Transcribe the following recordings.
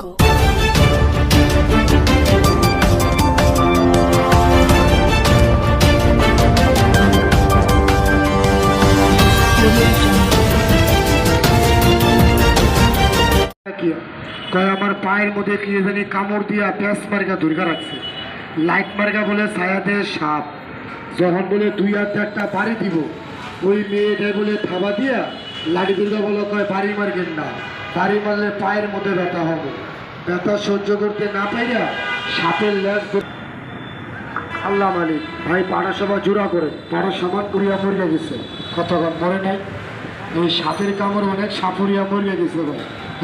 jungle. কয় আমার পায়ের মধ্যে কি জানি কামড় দিয়া প্যাঁচ মার্কা ধুরকা রাখছে লাইট মার্কা বলে ছায়াতে সাপ যখন বলে দুই হাতে একটা বাড়ি দিব, ওই মেয়েটা বলে থাবা দিয়া লাড়ি দুর্গা বলে, কয়, বাড়ি মারবেন না। বাড়ি মারলে পায়ের মধ্যে ব্যথা হবে। ব্যথা সহ্য করতে না পাইয়া সাপের ল্যাস আল্লাহ মালিক, ভাই পাড়া সভা জোড়া করে পাড়া সমান করিয়া মরিয়া গেছে। কতক্ষণ মরে নাই? এই সাপের কামড় অনেক সাপুরিয়া মরিয়া গেছে ভাই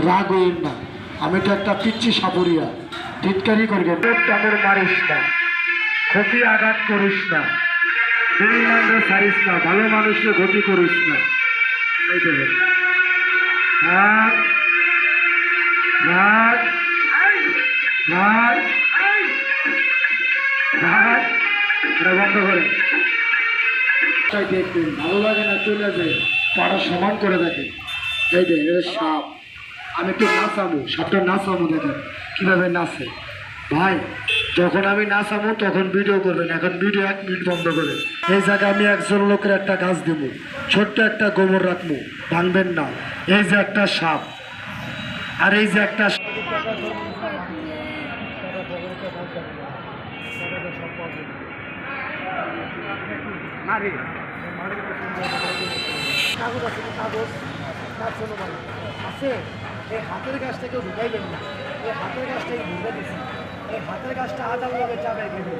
রাগ হইন না। আমি তো একটা পিচ্ছি সাপুরিয়া। টিটকারি করবেন কামড় মারিস না। ক্ষতি আঘাত করিস না। ভালো মানুষকে ক্ষতি করিস না। এই করে। দেখবেন ভালো লাগে না, চলে যায় পাড়া সমান করে দেখেন এই দেখেন এটা সাপ। আমি একটু নাচাবো, সাপটা নাচাবো দেখেন কীভাবে নাচে? ভাই যখন আমি নাচাবো তখন ভিডিও করবেন। এখন ভিডিও এক মিনিট বন্ধ করে। এই জায়গায় আমি একজন লোকের একটা গাছ দেব। ছোট্ট একটা গোবর রাখব। ভাঙবেন না। এই যে একটা সাপ। আর এই যে একটা কাগজ আছে কাগজ আছে? এই হাতের গাছটা কেউ ঢুকাইবেন না। এই হাতের গাছটাই ঢুকে দিচ্ছি এই হাতের কাজটা আদার লগে চাবে গেলে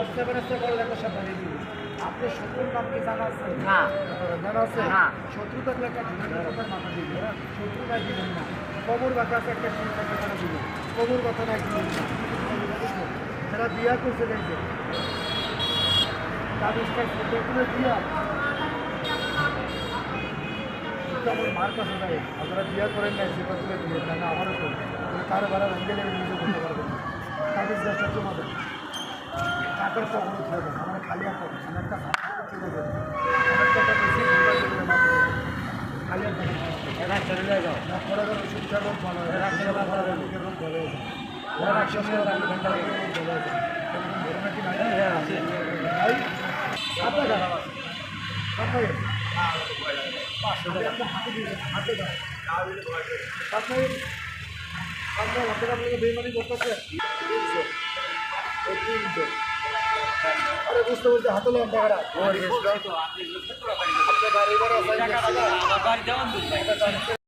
এসে বলে দেখো সব বানিয়ে দিবি। আপনার শত্রুর নাম কি জানা আছে? না। জানা আছে? না। শত্রু থাকলে একটা মাথা দিবে শত্রু নাই দিবেন না। কবর ব্যথা আছে একটা থাকলে কথা দিবে। কবর ব্যথা নাই দিবেন না। বিয়া করছে দেখছে। আমার মার কাছে নাই আপনারা বিয়ে করেন নাই সেটা তুলে দিয়ে না আমারও করি কারও বেলা নিজে করতে পারবেন গাছটা জমা দেন কাপড় কখনো খাবেন আমার খালি আর পাবেন আমার একটা হাত চলে যাবে। খালি পাবেন এরা চলে যাও না পরে গেলে রোগ ভালো রোগ ভালো হয়ে ঘণ্টা ভালো হাতে দিয়ে দেন, হাতে আপনার হাতে আপনাকে বেইমানি করতেছে। তিনশো তিনশো আরে বুঝতে বুঝতে হাতে করা? আপনি আপনার গাড়ি ভাড়া